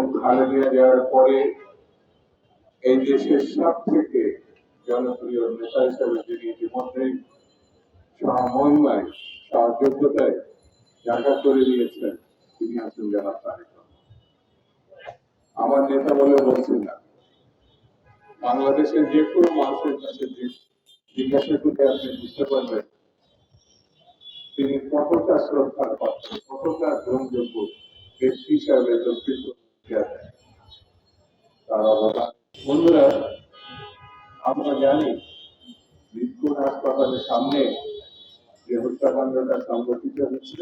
এবং খালেদা যাওয়ার পরে এই দেশের সব থেকে জনপ্রিয় নেতা হিসেবে যিনি ইতিমধ্যেই সমন্বয়, সহযোগ্যতায় জায়গা করে দিয়েছেন, তিনি আছেন জনাব তারেক আমার নেতা বলে বলছি না, বাংলাদেশের যে কোনো মানুষের কাছে জিজ্ঞাসা করলে আপনি বুঝতে পারবেন, তিনি কতটা শ্রদ্ধার পাত্র, কতটা গ্রহণযোগ্য ব্যক্তি হিসাবে দক্ষিণ বন্ধুরা, আমরা জানি হাসপাতালের সামনে যে হত্যাকাণ্ডটা হচ্ছে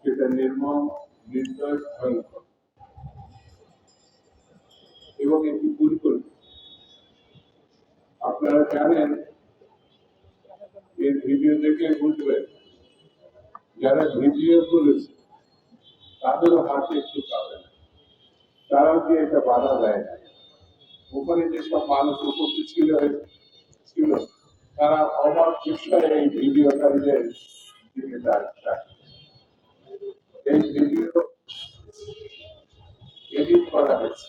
সেটা নির্মম, নির্দয়, ভয়ঙ্কর। এবং এটি পরিকল্পিত। আপনারা জানেন এই ভিডিও দেখে বুঝবেন, যারা ভিডিও করেছে তাদেরও হাতে একটু পাবে তারাও কি এটা বাধা দেয় না। ওখানে যেসব মানুষ উপস্থিত ছিল ছিল, তারা অবাক বিস্ময়ে এই ভিডিওকারীদের দিকে এই ভিডিও এডিট করা হয়েছে।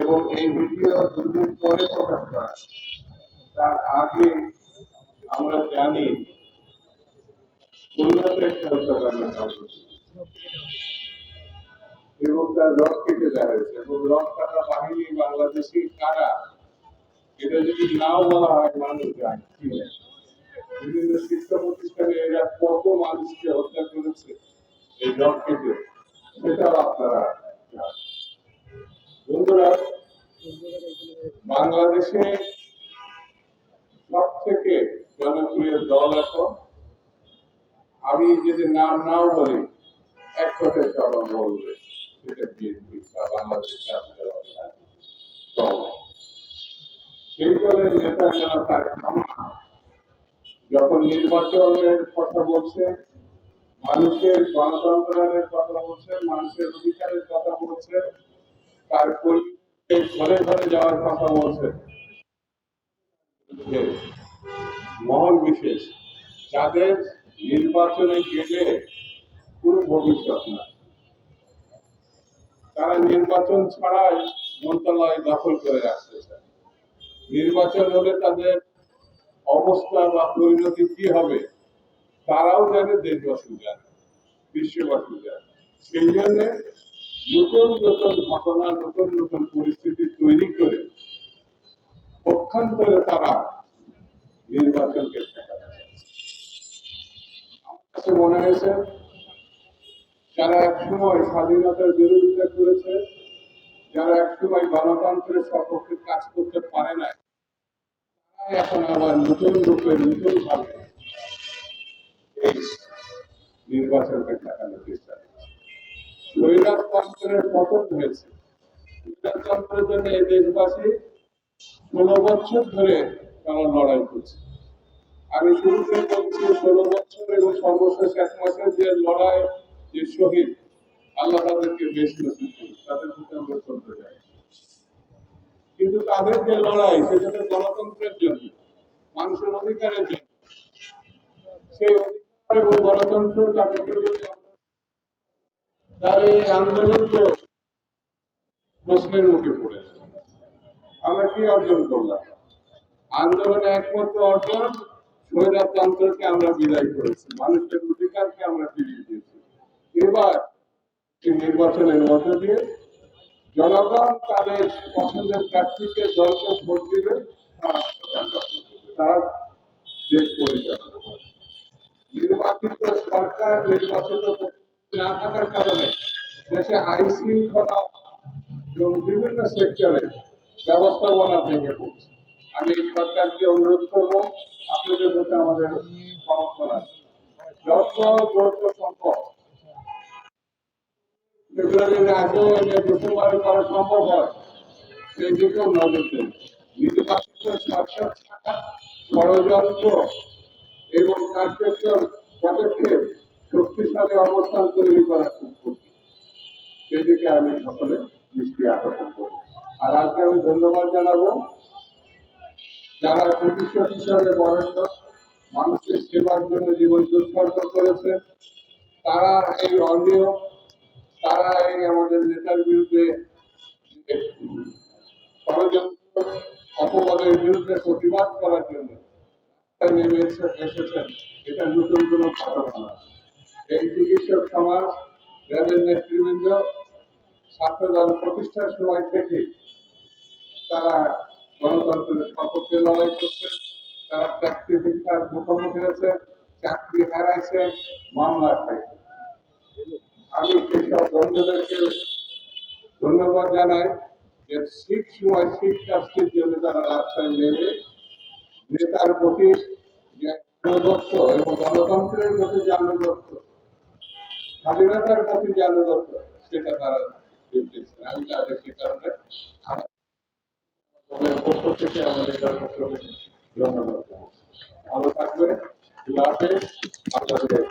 এবং এই ভিডিও দুদিন পরে প্রকাশ করা। তার আগে আমরা জানি কলকাতায় একটা সংঘটিত এবং তার রক কেটে দেওয়া এবং রক বাহিনী বাংলাদেশি কারা? এটা যদি নাও বলা হয়, মানুষ যায়। ঠিক বিভিন্ন শিক্ষা প্রতিষ্ঠানে এরা কত মানুষকে হত্যা করেছে, এই রক কেটে। সেটাও আপনারা বন্ধুরা, বাংলাদেশে সব থেকে জনপ্রিয় দল এখন, আমি যদি নাম নাও বলি, এক কথায় সবাই বলবে যখন নির্বাচনের কথা বলছে মানুষের গণতন্ত্রের কথা বলছে, মানুষের অধিকারের কথা বলছে, তার ঘরে ঘরে যাওয়ার কথা বলছে। মহল বিশেষ, যাদের নির্বাচনে গেলে পুরো ভবিষ্যৎ না তারা নির্বাচন ছাড়াই মন্ত্রণালয় দখল করে আসতেছে নির্বাচন হলে তাদের অবস্থা বা পরিণতি কি হবে, তারাও জানে দেশবাসী জানে বিশ্ববাসী জানে। সেই জন্য নতুন নতুন ঘটনা, নতুন নতুন পরিস্থিতি তৈরি করে পক্ষান্তরে তারা নির্বাচনকে ঠেকাতে চাচ্ছে। আমার কাছে মনে হয়েছে যারা একসময় স্বাধীনতার বিরোধিতা করেছে, যারা একসময় গণতন্ত্রের সপক্ষে কাজ করতে পারে না তারা এখন আবার নতুন রূপে, নতুন ভাবে নির্বাচনকে ঠেকানোর চেষ্টা করছে। স্বৈরাতন্ত্রের পতন হয়েছে। স্বৈরাতন্ত্রের জন্য এই দেশবাসী ষোলো বছর ধরে তারা লড়াই করছে। আমি শুরুতে বলছি, ষোলো বছর এবং সর্বশেষ এক মাসের যে লড়াই, যে শহীদ আল্লাহ তাদেরকে বেশ তাদের প্রতি আমরা যাই কিন্তু তাদের যে লড়াই গণতন্ত্রের জন্য, মানুষের অধিকারের জন্য, সেই অধিকার এবং গণতন্ত্র তার এই আন্দোলন তো প্রশ্নের মুখে পড়েছে। আমরা কি অর্জন করলাম? আন্দোলনে একমাত্র অর্জন স্বৈরতন্ত্রকে আমরা বিদায় করেছি, মানুষের অধিকারকে আমরা ফিরিয়ে দিয়েছি। এবার নির্বাচনের মধ্য দিয়ে জনগণ তাদের পছন্দের প্রার্থীকে দলকে ভোট দিবে, তার দেশ পরিচালনা। নির্বাচিত সরকার নির্বাচিত না থাকার কারণে দেশে আইন শৃঙ্খলা এবং বিভিন্ন সেক্টরে ব্যবস্থাপনা ভেঙে পড়ছে আমি সরকারকে অনুরোধ করব, আপনাদের মধ্যে আমাদের সমর্থন আছে যত দ্রুত এবং শক্তিশালী অবস্থান তৈরি করা খুব সেদিকে আমি সকলে দৃষ্টি আকর্ষণ করি। আর আজকে আমি ধন্যবাদ জানাব। যারা চিকিৎসক হিসাবে বরেণ্য, মানুষের সেবার জন্য জীবন উৎসর্গ করেছে, তারা এই অনিয়ম তারা স্বাধীনতার বিরুদ্ধে যে ষড়যন্ত্র, অপবাদের বিরুদ্ধে প্রতিবাদ করার জন্য নেমে এসে- এসেছেন। এটা নতুন কোনো ঘটনা। এই চিকিৎসক সমাজ, র্যাবের নেতৃবৃন্দ, ছাত্রদল প্রতিষ্ঠার সময় থেকে তারা গণতন্ত্রের সপক্ষে লড়াই করছে। তারা চাকরি শিক্ষার মুখোমুখি হয়েছে, চাকরি হারাইছে, মামলা খাইছে। আমি সেসব বন্ধুদেরকে ধন্যবাদ জানাই যে ঠিক সময় ঠিক কাজটির জন্য তারা রাস্তায় নেমে নেতার প্রতি যে আনুগত্য এবং গণতন্ত্রের প্রতি যে আনুগত্য, স্বাধীনতার প্রতি যে আনুগত্য, সেটা তারা দেখিয়েছে আমি তাদের সে কারণে পক্ষ থেকে আমাদের ধন্যবাদ ভালো থাকবে আপনাদের